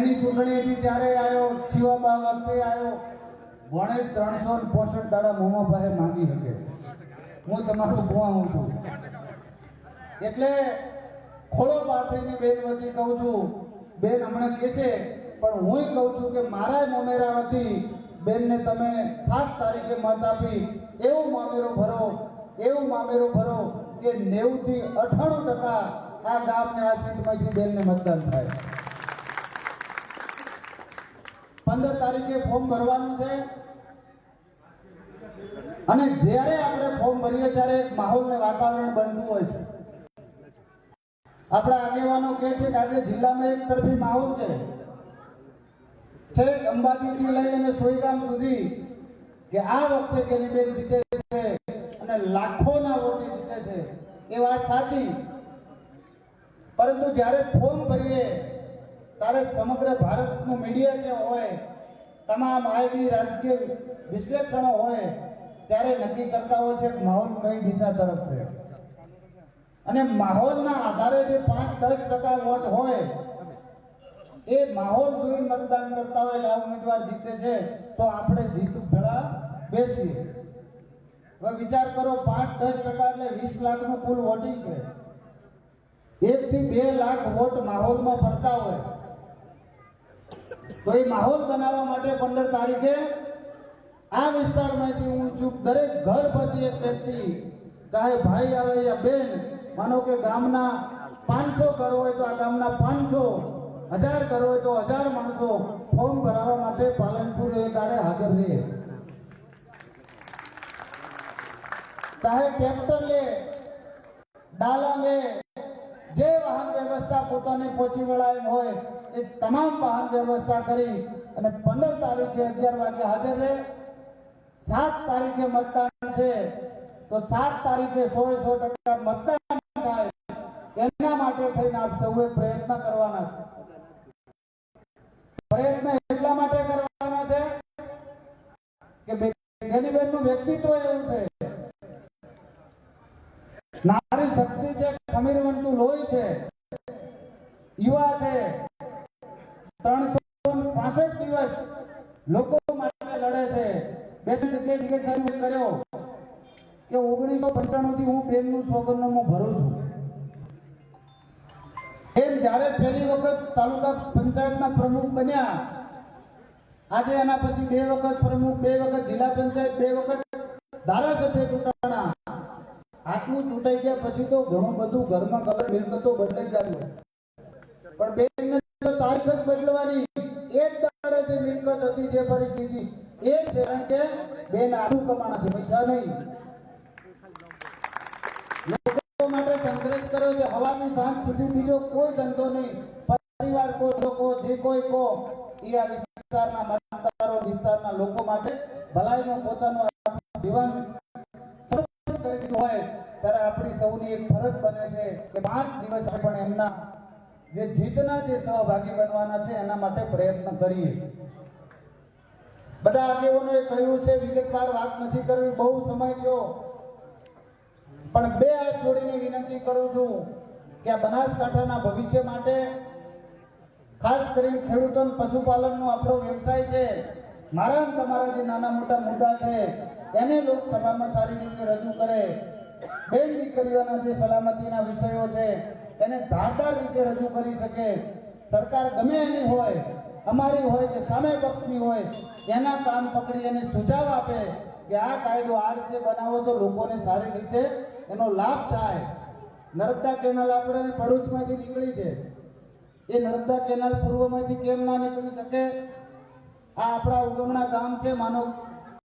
એની ચૂંટણી હતી ત્યારે આવ્યો શિવાબા વખતે આવ્યો વણે ત્રણસો ને પોસઠ દાડા મોમા પાસે માંગી શકે હું તમારું ભુવા છું. એટલે ખોળો પાથરીની બેન વતી કહું છું. બેન હમણાં કહે છે, પણ હું કહું છું કે મારા મોમેરા વતી બેનને તમે સાત તારીખે મત આપી એવું મામેરો ભરો, એવું મામેરો ભરો કે નેવું થી અઠાણું ટકા આ ગામને આ સીટમાંથી બેનને મતદાન થાય. પંદર તારીખે ફોર્મ ભરવાનું છે. અને જ્યારે આપણે ફોર્મ ભરીએ ત્યારે માહોલ ને વાતાવરણ બનતું હોય છે. આપણા આગેવાનો કહે છે કે આજે જિલ્લામાં એક તરફી માહોલ છે. છેક અંબાજીથી લઈ અને સોઈગામ સુધી કે આ વખતે કેનીબેન જીતે છે અને લાખોના વોટે જીતે છે. એ વાત સાચી. પરંતુ જ્યારે ફોર્મ ભરીએ ત્યારે સમગ્ર ભારતનું મીડિયા જે હોય, તમામ આઈબી રાજકીય વિશ્લેષણો હોય, ત્યારે નક્કી કરતા હોય છે માહોલ કઈ દિશા તરફ છે. અને માહોલના આધારે જે પાંચ દસ ટકા વોટ હોય, એ માહોલ જોઈ મતદાન કરતા હોય આ ઉમેદવાર જીતે છે, તો આપણે જીત ભેળા બેસીએ. હવે વિચાર કરો, પાંચ દસ ટકા એટલે વીસ લાખનું કુલ વોટિંગ છે. એક થી બે લાખ વોટ માહોલમાં પડતા હોય. તો એ માહોલ બનાવવા માટે પંદર તારીખે આ વિસ્તારમાંથી હું છું દરેક ઘર પછી એક વ્યક્તિ, ચાહે ભાઈ આવે યા બેન, માનો કે ગામના પાંચસો ઘર હોય તો આ ગામના પાંચસો, હજાર ઘર હોય તો હજાર માણસો ફોર્મ ભરાવવા માટે પાલનપુર એ દાડે હાજર રહે. ચાહે ટ્રેક્ટર લે, ડાલા લે, જે વાહન વ્યવસ્થા પોતાને પહોંચી વળાય હોય એ તમામ વાહન વ્યવસ્થા કરી અને પંદર તારીખે અગિયાર વાગે હાજર રહે. સાત તારીખે મતદાન છે. તો સાત તારીખે સો સો ટકા મતદાન થાય. એના માટે થઈને આપ સૌએ પ્રયત્ન કરવાના છે. પ્રયત્ન એટલા માટે કરવાના છે કે બેનીબેનનું વ્યક્તિત્વ એવું છે. નારી શક્તિ છે ખમીરવંતું લોહી છે. યુવા છે. બે આજે એના પછી બે વખત પ્રમુખ, બે વખત જિલ્લા પંચાયત, બે વખત ધારાસભ્ય ચૂંટાણા. આટલું ચૂંટાઈ ગયા પછી તો ઘણું બધું ઘરમાં કલર મિલકતો બદલાઈ જાય પણ બેનને જે જે પરિસ્થિતિ. એ છે કારણ કે બેન આટલું કમાણા છે, પૈસા નહીં. માટે સંઘર્ષ કર્યો છે હવાની સાંજ સુધી બીજો કોઈ ધંધો નહીં. પરિવાર કો લોકો, જે કોઈ કો એ આ વિસ્તારના મતદારો, વિસ્તારના લોકો માટે ભલાઈનો પોતાનો જીવન કરી હોય, ત્યારે આપણી સૌની એક ફરજ બને છે કે પાંચ દિવસ આપણે એમના જે જીતના જે સહભાગી બનવાના છે, એના માટે પ્રયત્ન કરીએ. બધા આગેવાનોએ કહ્યું છે, વિગતવાર વાત નથી કરવી, બહુ સમય થયો. પણ બે હાથ જોડીને વિનંતી કરું છું કે આ બનાસકાંઠાના ભવિષ્ય માટે ખાસ કરીને ખેડૂતોને પશુપાલનનો આપણો વ્યવસાય છે, મારા તમારા જે નાના મોટા મુદ્દા છે, એને લોકસભામાં સારી રીતે રજૂ કરે. બેન દીકરીઓના જે સલામતીના વિષયો છે એને ધારદાર રીતે રજૂ કરી શકે. સરકાર ગમે એની હોય અમારી હોય કે સામે પક્ષની હોય, એના કામ પકડી અને સુઝાવ આપે કે આ કાયદો આ રીતે બનાવો તો લોકોને સારી રીતે એનો લાભ થાય. નર્મદા કેનાલ આપણે પડોશમાંથી નીકળી છે. એ નર્મદા કેનાલ પૂર્વમાંથી કેમ ના નીકળી શકે? આ આપણા ઉગમણા ગામ છે, માનો